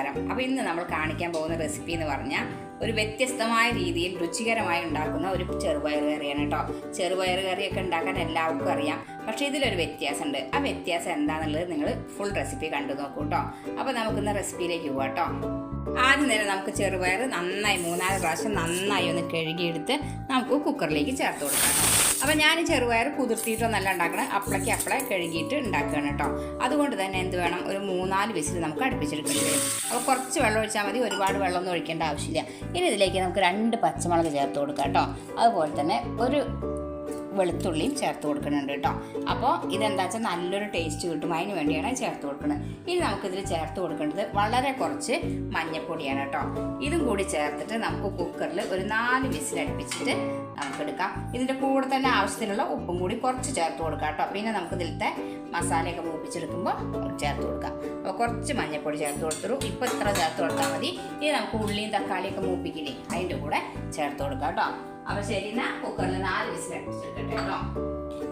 നമസ്കാരം അപ്പോൾ ഇന്ന് നമ്മൾ കാണിക്കാൻ പോകുന്ന റെസിപ്പി എന്ന് പറഞ്ഞാൽ ഒരു വ്യത്യസ്തമായ രീതിയിൽ രുചികരമായി ഉണ്ടാക്കുന്ന ഒരു ചെറുപയർ കറിയാണ് കേട്ടോ. ചെറുപയർ കറിയൊക്കെ ഉണ്ടാക്കാൻ എല്ലാവർക്കും അറിയാം. പക്ഷേ ഇതിലൊരു വ്യത്യാസമുണ്ട്. ആ വ്യത്യാസം എന്താണെന്നുള്ളത് നിങ്ങൾ ഫുൾ റെസിപ്പി കണ്ടു നോക്കൂ കേട്ടോ. അപ്പോൾ നമുക്കിന്ന് റെസിപ്പിയിലേക്ക് പോകാം കേട്ടോ. ആദ്യം തന്നെ നമുക്ക് ചെറുപയർ നന്നായി മൂന്നാൽ പ്രാവശ്യം നന്നായി ഒന്ന് കഴുകിയെടുത്ത് നമുക്ക് കുക്കറിലേക്ക് ചേർത്ത് കൊടുക്കാം കേട്ടോ അപ്പം ഞാൻ ചെറുപയർ കുതിർത്തിയിട്ടൊന്നല്ല ഉണ്ടാക്കണം. അപ്പളയ്ക്ക് അപ്പളെ കഴുകിയിട്ട് ഉണ്ടാക്കുകയാണ് കേട്ടോ. അതുകൊണ്ട് തന്നെ എന്ത് വേണം? ഒരു മൂന്നാൽ വിസിൽ നമുക്ക് അടുപ്പിച്ചെടുക്കേണ്ടി വരും. അപ്പോൾ കുറച്ച് വെള്ളം ഒഴിച്ചാൽ മതി. ഒരുപാട് വെള്ളമൊന്നും ഒഴിക്കേണ്ട ആവശ്യമില്ല. ഇനി ഇതിലേക്ക് നമുക്ക് രണ്ട് പച്ചമുളക് ചേർത്ത് കൊടുക്കാം കേട്ടോ. അതുപോലെ തന്നെ ഒരു വെളുത്തുള്ളിയും ചേർത്ത് കൊടുക്കുന്നുണ്ട് കേട്ടോ. അപ്പോൾ ഇതെന്താ വെച്ചാൽ നല്ലൊരു ടേസ്റ്റ് കിട്ടും. അതിന് വേണ്ടിയാണ് ചേർത്ത് കൊടുക്കുന്നത്. ഇനി നമുക്കിതിൽ ചേർത്ത് കൊടുക്കേണ്ടത് വളരെ കുറച്ച് മഞ്ഞൾപ്പൊടിയാണ് കേട്ടോ. ഇതും കൂടി ചേർത്തിട്ട് നമുക്ക് കുക്കറിൽ ഒരു നാല് വിസിൽ അടുപ്പിച്ചിട്ട് നമുക്ക് എടുക്കാം ഇതിന്റെ കൂടെ തന്നെ ആവശ്യത്തിനുള്ള ഉപ്പും കൂടി കുറച്ച് ചേർത്ത് കൊടുക്കാം കേട്ടോ. പിന്നെ നമുക്ക് ഇതിലത്തെ മസാലയൊക്കെ മൂപ്പിച്ചെടുക്കുമ്പോൾ ചേർത്ത് കൊടുക്കാം. അപ്പോൾ കുറച്ച് മഞ്ഞൾപ്പൊടി ചേർത്ത് കൊടുത്തു ഇപ്പോൾ ഇത്ര ചേർത്ത് കൊടുത്താൽ മതി. ഇനി നമുക്ക് ഉള്ളിയും തക്കാളിയൊക്കെ മൂപ്പിക്കില്ലേ അതിന്റെ കൂടെ ചേർത്ത് കൊടുക്കാം കേട്ടോ. അപ്പോൾ ശരി എന്നാ കുക്കറിൽ നാല് വിസിൽ അടുപ്പിച്ചെടുക്കട്ടെ കേട്ടോ.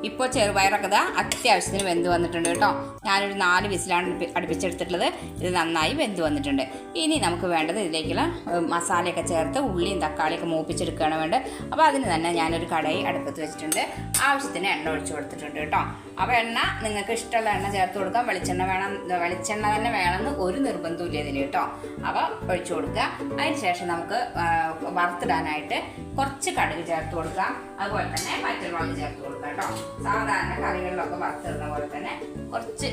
ഇപ്പോൾ ചെറുപയറൊക്കെ ഇതാ അത്യാവശ്യത്തിന് വെന്ത് വന്നിട്ടുണ്ട് കേട്ടോ. ഞാനൊരു നാല് വിസിലാണ് അടുപ്പി- അടുപ്പിച്ചെടുത്തിട്ടുള്ളത്. ഇത് നന്നായി വെന്ത് വന്നിട്ടുണ്ട്. ഇനി നമുക്ക് വേണ്ടത് ഇതിലേക്കുള്ള മസാലയൊക്കെ ചേർത്ത് ഉള്ളിയും തക്കാളിയൊക്കെ മൂപ്പിച്ചെടുക്കുകയാണ് വേണ്ടത്. അപ്പോൾ അതിന് തന്നെ ഞാനൊരു കടയി അടുപ്പത്ത് വെച്ചിട്ടുണ്ട്. ആവശ്യത്തിന് എണ്ണ ഒഴിച്ചു കൊടുത്തിട്ടുണ്ട് കേട്ടോ. അപ്പോൾ എണ്ണ നിങ്ങൾക്ക് ഇഷ്ടമുള്ള എണ്ണ ചേർത്ത് കൊടുക്കാം. വെളിച്ചെണ്ണ വേണം വെളിച്ചെണ്ണ തന്നെ വേണമെന്ന് ഒരു നിർബന്ധമില്ല ഇതിൽ കേട്ടോ. അപ്പോൾ ഒഴിച്ചു കൊടുക്കുക. അതിന് ശേഷം നമുക്ക് വറുത്തിടാനായിട്ട് കുറച്ച് കടുക് ചേർത്ത് കൊടുക്കാം. അതുപോലെ തന്നെ പച്ചമുളക് ചേർത്ത് കൊടുക്കാം കേട്ടോ. സാധാരണ കറികളിലൊക്കെ വറുത്തിടുന്ന പോലെ തന്നെ കുറച്ച്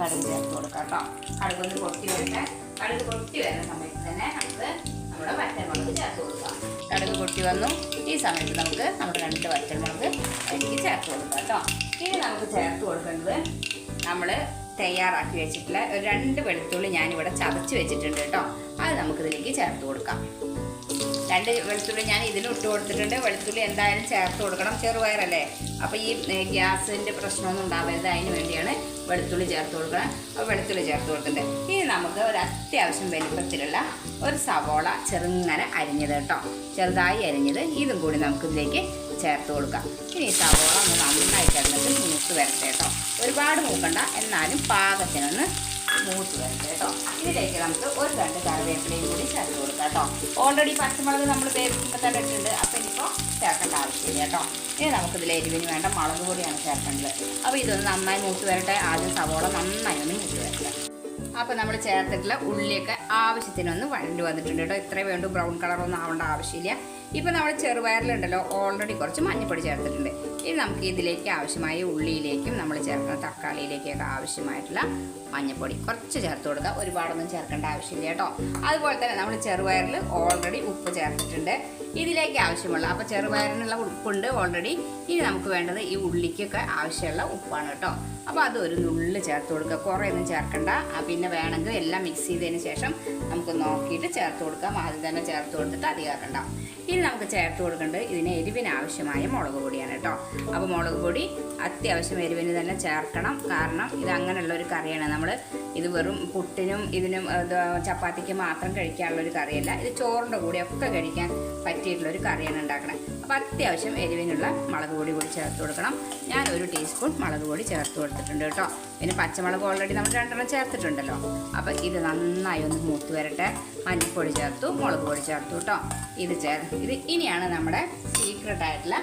കടുക് ചേർത്ത് കൊടുക്കാം കേട്ടോ. കടുക് ഒന്ന് പൊട്ടി വരട്ടെ. കടുക് പൊട്ടി വരുന്ന സമയത്ത് തന്നെ നമുക്ക് നമ്മുടെ പച്ചമുളക് ചേർത്ത് കൊടുക്കാം. കടുക് പൊട്ടി വന്നു. ഈ സമയത്ത് നമുക്ക് നമ്മുടെ രണ്ട് പച്ചമുളക് അതിലേക്ക് ചേർത്ത് കൊടുക്കാം കേട്ടോ. ഇനി നമുക്ക് ചേർത്ത് കൊടുക്കേണ്ടത് നമ്മൾ തയ്യാറാക്കി വെച്ചിട്ടുള്ള ഒരു രണ്ട് വെളുത്തുള്ളി ഞാനിവിടെ ചതച്ച് വെച്ചിട്ടുണ്ട് കേട്ടോ. അത് നമുക്കിതിലേക്ക് ചേർത്ത് കൊടുക്കാം. രണ്ട് വെളുത്തുള്ളി ഞാൻ ഇതിലും ഇട്ട് കൊടുത്തിട്ടുണ്ട്. വെളുത്തുള്ളി എന്തായാലും ചേർത്ത് കൊടുക്കണം. ചെറുപയറല്ലേ? അപ്പോൾ ഈ ഗ്യാസിന്റെ പ്രശ്നമൊന്നും ഉണ്ടാവരുത്. അതിന് വേണ്ടിയാണ് വെളുത്തുള്ളി ചേർത്ത് കൊടുക്കണം. അപ്പോൾ വെളുത്തുള്ളി ചേർത്ത് കൊടുത്തിട്ടുണ്ട്. ഇനി നമുക്ക് ഒരു അത്യാവശ്യം വലിപ്പത്തിലുള്ള ഒരു സവോള ചെറുങ്ങനെ അരിഞ്ഞത് കേട്ടോ. ചെറുതായി അരിഞ്ഞത് ഇതും കൂടി നമുക്ക് ഇതിലേക്ക് ചേർത്ത് കൊടുക്കാം. ഇനി സവോള ഒന്ന് നന്നായി കിടന്നിട്ട് മൂത്ത് വരട്ടെ കേട്ടോ. ഒരുപാട് മൂക്കണ്ട. എന്നാലും പാകത്തിനൊന്ന് മൂത്ത് വരട്ടെ കേട്ടോ ഇതിലേക്ക് നമുക്ക് ഒരു രണ്ട് കറിവേപ്പിലയും കൂടി ചേർത്ത് കൊടുക്കാം കേട്ടോ. ഓൾറെഡി പച്ചമുളക് നമ്മൾ വേവിക്കുമ്പോൾ തന്നെ ഇട്ടിട്ടുണ്ട്. അപ്പം ഇനിയിപ്പോൾ ചേർക്കേണ്ട ആവശ്യമില്ല കേട്ടോ. ഇനി നമുക്കിതിൽ എരിവിന് വേണ്ട മുളക് പൊടിയാണ് ചേർക്കേണ്ടത്. അപ്പോൾ ഇതൊന്ന് നന്നായി മൂത്ത് വരട്ടെ. ആദ്യം സവോള നന്നായി ഒന്ന് മൂത്ത് വരട്ടെ. അപ്പോൾ നമ്മൾ ചേർത്തിട്ടുള്ള ഉള്ളിയൊക്കെ ആവശ്യത്തിനൊന്ന് വഴണ്ട് വന്നിട്ടുണ്ട് കേട്ടോ. ഇത്രയും വേണ്ട. ബ്രൗൺ കളറൊന്നും ആവേണ്ട ആവശ്യമില്ല. ഇപ്പോൾ നമ്മൾ ചെറുപയറിലുണ്ടല്ലോ. ഓൾറെഡി കുറച്ച് മഞ്ഞപ്പൊടി ചേർത്തിട്ടുണ്ട്. ഇനി നമുക്ക് ഇതിലേക്ക് ആവശ്യമായ ഉള്ളിയിലേക്കും നമ്മൾ ചേർക്കുന്ന തക്കാളിയിലേക്കൊക്കെ ആവശ്യമായിട്ടുള്ള മഞ്ഞൾപ്പൊടി കുറച്ച് ചേർത്ത് കൊടുക്കുക. ഒരുപാടൊന്നും ചേർക്കേണ്ട ആവശ്യമില്ല കേട്ടോ. അതുപോലെ തന്നെ നമ്മൾ ചെറുപയറിൽ ഓൾറെഡി ഉപ്പ് ചേർത്തിട്ടുണ്ട്. ഇതിലേക്ക് ആവശ്യമുള്ള അപ്പോൾ ചെറുപയറിനുള്ള ഉപ്പുണ്ട് ഓൾറെഡി ഇനി നമുക്ക് വേണ്ടത് ഈ ഉള്ളിക്കൊക്കെ ആവശ്യമുള്ള ഉപ്പാണ് കേട്ടോ. അപ്പോൾ അത് ഒരു നുള്ളിൽ ചേർത്ത് കൊടുക്കുക. കുറേ ഒന്നും ചേർക്കണ്ട പിന്നെ വേണമെങ്കിൽ എല്ലാം മിക്സ് ചെയ്തതിന് ശേഷം നമുക്ക് നോക്കിയിട്ട് ചേർത്ത് കൊടുക്കാം. ആദ്യം തന്നെ ചേർത്ത് കൊടുത്തിട്ട് അധികമാക്കണ്ട ഇനി നമുക്ക് ചേർത്ത് കൊടുക്കേണ്ടത് ഇതിന് എരിവിന് ആവശ്യമായ മുളക് പൊടിയാണ് കേട്ടോ. അപ്പോൾ മുളക് പൊടി അത്യാവശ്യം എരിവിന് തന്നെ ചേർക്കണം. കാരണം ഇത് അങ്ങനെയുള്ള ഒരു കറിയാണ്. നമ്മൾ ഇത് വെറും പുട്ടിനും ഇതിനും ചപ്പാത്തിക്ക് മാത്രം കഴിക്കാനുള്ള ഒരു കറിയല്ല. ഇത് ചോറിന്റെ കൂടെ ഒക്കെ കഴിക്കാൻ പറ്റിയിട്ടുള്ള ഒരു കറിയാണ് ഉണ്ടാക്കണത് അപ്പോൾ അത്യാവശ്യം എരിവിനുള്ള മുളക് പൊടി കൂടി ചേർത്ത് കൊടുക്കണം. ഞാൻ ഒരു ടീസ്പൂൺ മുളക് പൊടി ചേർത്ത് കൊടുത്തിട്ടുണ്ട് കേട്ടോ. പിന്നെ പച്ചമുളക് ഓൾറെഡി നമ്മൾ രണ്ടെണ്ണം ചേർത്തിട്ടുണ്ടല്ലോ. അപ്പോൾ ഇത് നന്നായി ഒന്ന് മൂത്ത് വരട്ടെ. മഞ്ഞൾപ്പൊടി ചേർത്തു മുളക് പൊടി ചേർത്തു കേട്ടോ ഇത് ചേർ ഇത് ഇനിയാണ് നമ്മുടെ സീക്രട്ട് ആയിട്ടുള്ള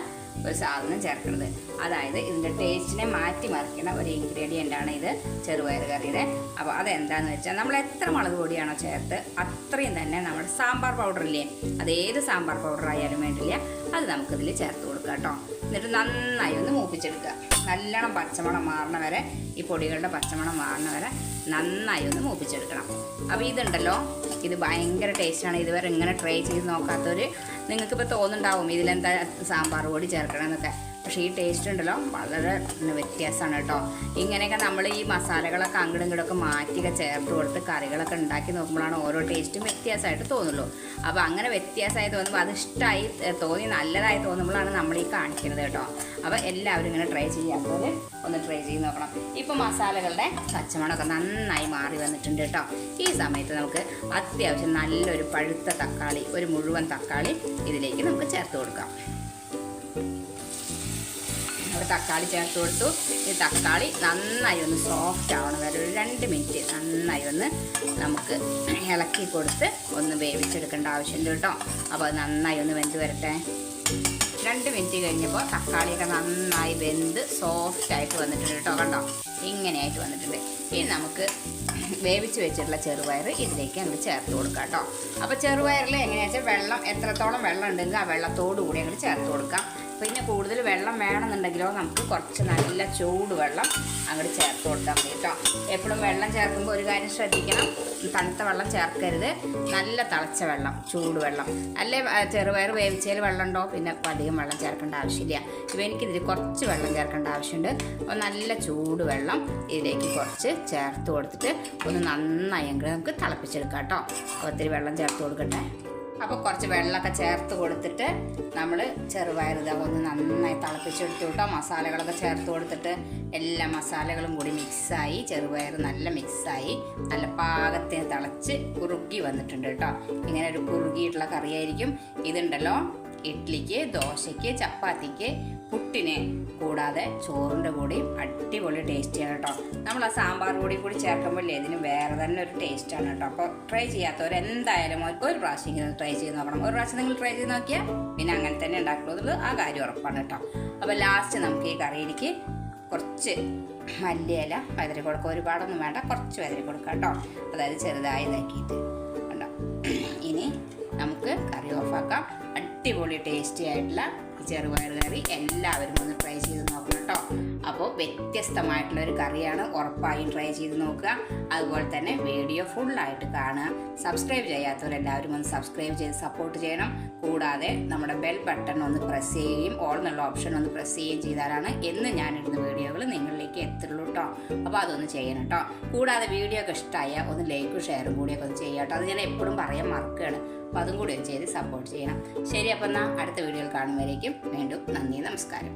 ഒരു സാധനം ചേർക്കുന്നത്. അതായത് ഇതിന്റെ ടേസ്റ്റിനെ മാറ്റി മറിക്കുന്ന ഒരു ഇൻഗ്രീഡിയന്റ് ആണ് ഇത് ചെറുപയർ കറിയുടെ. അപ്പോൾ അതെന്താന്ന് വെച്ചാൽ നമ്മൾ എത്ര മുളക് പൊടിയാണോ ചേർത്ത് അത്രയും തന്നെ നമ്മുടെ സാമ്പാർ പൗഡർ ഇല്ലേ? അത് ഏത് സാമ്പാർ പൗഡർ ആയാലും വേണ്ടില്ല അത് നമുക്കിതിൽ ചേർത്ത് കൊടുക്കുക കേട്ടോ. എന്നിട്ട് നന്നായി ഒന്ന് മൂപ്പിച്ചെടുക്കുക. നല്ലോണം പച്ചമണം മാറണ വരെ ഈ പൊടികളുടെ പച്ചമണം മാറണ വരെ നന്നായി ഒന്ന് മൂപ്പിച്ചെടുക്കണം. അപ്പോൾ ഇതുണ്ടല്ലോ ഇത് ഭയങ്കര ടേസ്റ്റാണ്. ഇതുവരെ ഇങ്ങനെ ട്രൈ ചെയ്ത് നോക്കാത്തവർ നിങ്ങൾക്കിപ്പോൾ തോന്നുന്നുണ്ടാവും ഇതിലെന്താ സാമ്പാർ പൊടി ചേർക്കണമെന്നൊക്കെ പക്ഷേ ഈ ടേസ്റ്റ് ഉണ്ടല്ലോ വളരെ വ്യത്യാസമാണ് കേട്ടോ. ഇങ്ങനെയൊക്കെ നമ്മൾ ഈ മസാലകളൊക്കെ അങ്ങോട്ടും ഇങ്ങോട്ടൊക്കെ മാറ്റിയൊക്കെ ചേർത്ത് കൊടുത്ത് കറികളൊക്കെ ഉണ്ടാക്കി നോക്കുമ്പോഴാണ് ഓരോ ടേസ്റ്റും വ്യത്യാസമായിട്ട് തോന്നുള്ളൂ. അപ്പോൾ അങ്ങനെ വ്യത്യാസമായി തോന്നുമ്പോൾ അത് ഇഷ്ടമായി തോന്നി നല്ലതായി തോന്നുമ്പോഴാണ് നമ്മൾ ഈ കാണിക്കുന്നത് കേട്ടോ. അപ്പോൾ എല്ലാവരും ഇങ്ങനെ ട്രൈ ചെയ്യാത്തവർ ഒന്ന് ട്രൈ ചെയ്ത് നോക്കണം. ഇപ്പോൾ മസാലകളുടെ പച്ചമുളകൊക്കെ നന്നായി മാറി വന്നിട്ടുണ്ട് കേട്ടോ. ഈ സമയത്ത് നമുക്ക് അത്യാവശ്യം നല്ലൊരു പഴുത്ത തക്കാളി ഒരു മുഴുവൻ തക്കാളി ഇതിലേക്ക് നമുക്ക് ചേർത്ത് കൊടുക്കാം. അപ്പോൾ തക്കാളി ചേർത്ത് കൊടുത്തു. ഈ തക്കാളി നന്നായി ഒന്ന് സോഫ്റ്റ് ആവണം. വരെ ഒരു രണ്ട് മിനിറ്റ് നന്നായി ഒന്ന് നമുക്ക് ഇളക്കി കൊടുത്ത് ഒന്ന് വേവിച്ചെടുക്കേണ്ട ആവശ്യമുണ്ട് കേട്ടോ. അപ്പോൾ അത് നന്നായി ഒന്ന് വെന്ത് വരട്ടെ. രണ്ട് മിനിറ്റ് കഴിഞ്ഞപ്പോൾ തക്കാളിയൊക്കെ നന്നായി വെന്ത് സോഫ്റ്റ് ആയിട്ട് വന്നിട്ടുണ്ട് കേട്ടോ കണ്ടോ? ഇങ്ങനെയായിട്ട് വന്നിട്ടുണ്ട്. ഇനി നമുക്ക് വേവിച്ച് വെച്ചിട്ടുള്ള ചെറുപയർ ഇതിലേക്ക് അങ്ങ് ചേർത്ത് കൊടുക്കാം കേട്ടോ. അപ്പോൾ ചെറുപയറിൽ എങ്ങനെയാണെന്ന് വെച്ചാൽ വെള്ളം എത്രത്തോളം വെള്ളം ഉണ്ടെങ്കിൽ ആ വെള്ളത്തോടു കൂടി അങ്ങ് ചേർത്ത് കൊടുക്കാം. പിന്നെ കൂടുതൽ വെള്ളം വേണമെന്നുണ്ടെങ്കിലോ നമുക്ക് കുറച്ച് നല്ല ചൂട് വെള്ളം അങ്ങോട്ട് ചേർത്ത് കൊടുത്താൽ മതി കേട്ടോ. എപ്പോഴും വെള്ളം ചേർക്കുമ്പോൾ ഒരു കാര്യം ശ്രദ്ധിക്കണം തണുത്ത വെള്ളം ചേർക്കരുത്. നല്ല തിളച്ച വെള്ളം ചൂട് വെള്ളം. അല്ലേ ചെറുപയർ വേവിച്ചതിൽ വെള്ളം ഉണ്ടോ? പിന്നെ അധികം വെള്ളം ചേർക്കേണ്ട ആവശ്യമില്ല. ഇപ്പോൾ എനിക്കിതിൽ കുറച്ച് വെള്ളം ചേർക്കേണ്ട ആവശ്യമുണ്ട്. അപ്പോൾ നല്ല ചൂട് വെള്ളം ഇതിലേക്ക് കുറച്ച് ചേർത്ത് കൊടുത്തിട്ട് ഒന്ന് നന്നായി അങ്ങോട്ട് നമുക്ക് തിളപ്പിച്ചെടുക്കാം കേട്ടോ. ഒത്തിരി വെള്ളം ചേർത്ത് കൊടുക്കട്ടെ. അപ്പോൾ കുറച്ച് വെള്ളമൊക്കെ ചേർത്ത് കൊടുത്തിട്ട് നമ്മൾ ചെറുപയർ ഒന്ന് നന്നായി തിളപ്പിച്ചെടുത്തു കേട്ടോ. മസാലകളൊക്കെ ചേർത്ത് കൊടുത്തിട്ട് എല്ലാ മസാലകളും കൂടി മിക്സായി ചെറുപയർ നല്ല മിക്സായി നല്ല പാകത്തിന് തിളച്ച് കുറുകി വന്നിട്ടുണ്ട് കേട്ടോ. ഇങ്ങനെ ഒരു കുറുകിയിട്ടുള്ള കറിയായിരിക്കും. ഇതുണ്ടല്ലോ ഇഡ്ഡലിക്ക് ദോശയ്ക്ക് ചപ്പാത്തിക്ക് പുട്ടിന് കൂടാതെ ചോറിന്റെ കൂടെയും അടിപൊളി ടേസ്റ്റിയാണ് കേട്ടോ നമ്മൾ ആ സാമ്പാർ കൂടി കൂടി ചേർക്കുമ്പോഴേ ഇതിന് വേറെ തന്നെ ഒരു ടേസ്റ്റാണ് കേട്ടോ അപ്പോൾ ട്രൈ ചെയ്യാത്തവർ എന്തായാലും ഒരു പ്രാവശ്യം ട്രൈ ചെയ്ത് നോക്കണം. ഒരു പ്രാവശ്യം നിങ്ങൾ ട്രൈ ചെയ്ത് നോക്കിയാൽ പിന്നെ അങ്ങനെ തന്നെ ഉണ്ടാക്കുള്ളൂ ആ കാര്യം ഉറപ്പാണ് കേട്ടോ അപ്പോൾ ലാസ്റ്റ് നമുക്ക് ഈ കറിയിലേക്ക് കുറച്ച് മല്ലിയില വതരി കൊടുക്കുക ഒരുപാടൊന്നും വേണ്ട. കുറച്ച് വതരി കൊടുക്കുക കേട്ടോ അതായത് ചെറുതായി ഇതാക്കിയിട്ട് കണ്ടോ? ഇനി നമുക്ക് കറി ഓഫാക്കാം. അടിപൊളി ടേസ്റ്റി ആയിട്ടുള്ള ഈ ചെറുപയർ കറി എല്ലാവരും ഒന്ന് ട്രൈ ചെയ്ത് നോക്കണം കേട്ടോ അപ്പോൾ വ്യത്യസ്തമായിട്ടുള്ള ഒരു കറിയാണ് ഉറപ്പായും ട്രൈ ചെയ്ത് നോക്കുക. അതുപോലെ തന്നെ വീഡിയോ ഫുള്ളായിട്ട് കാണുക. സബ്സ്ക്രൈബ് ചെയ്യാത്തവരെല്ലാവരും ഒന്ന് സബ്സ്ക്രൈബ് ചെയ്ത് സപ്പോർട്ട് ചെയ്യണം. കൂടാതെ നമ്മുടെ ബെൽ ബട്ടൺ ഒന്ന് പ്രസ് ചെയ്യുകയും ഓൾ എന്നുള്ള ഓപ്ഷൻ ഒന്ന് പ്രസ് ചെയ്യുകയും ചെയ്താലാണ് എന്ന് ഞാനിടുന്ന വീഡിയോകൾ നിങ്ങളിലേക്ക് എത്തുള്ളൂ കേട്ടോ അപ്പോൾ അതൊന്ന് ചെയ്യണം കേട്ടോ കൂടാതെ വീഡിയോ ഒക്കെ ഇഷ്ടമായ ഒന്ന് ലൈക്കും ഷെയറും കൂടിയൊക്കെ ഒന്ന് ചെയ്യാം കേട്ടോ അത് ഞാൻ എപ്പോഴും പറയാൻ മറക്കുകയാണ്. അപ്പം അതും കൂടി ചെയ്ത് സപ്പോർട്ട് ചെയ്യണം. ശരി അപ്പം എന്നാൽ അടുത്ത വീഡിയോയിൽ കാണുന്നവരേക്കും വീണ്ടും നന്ദി നമസ്കാരം.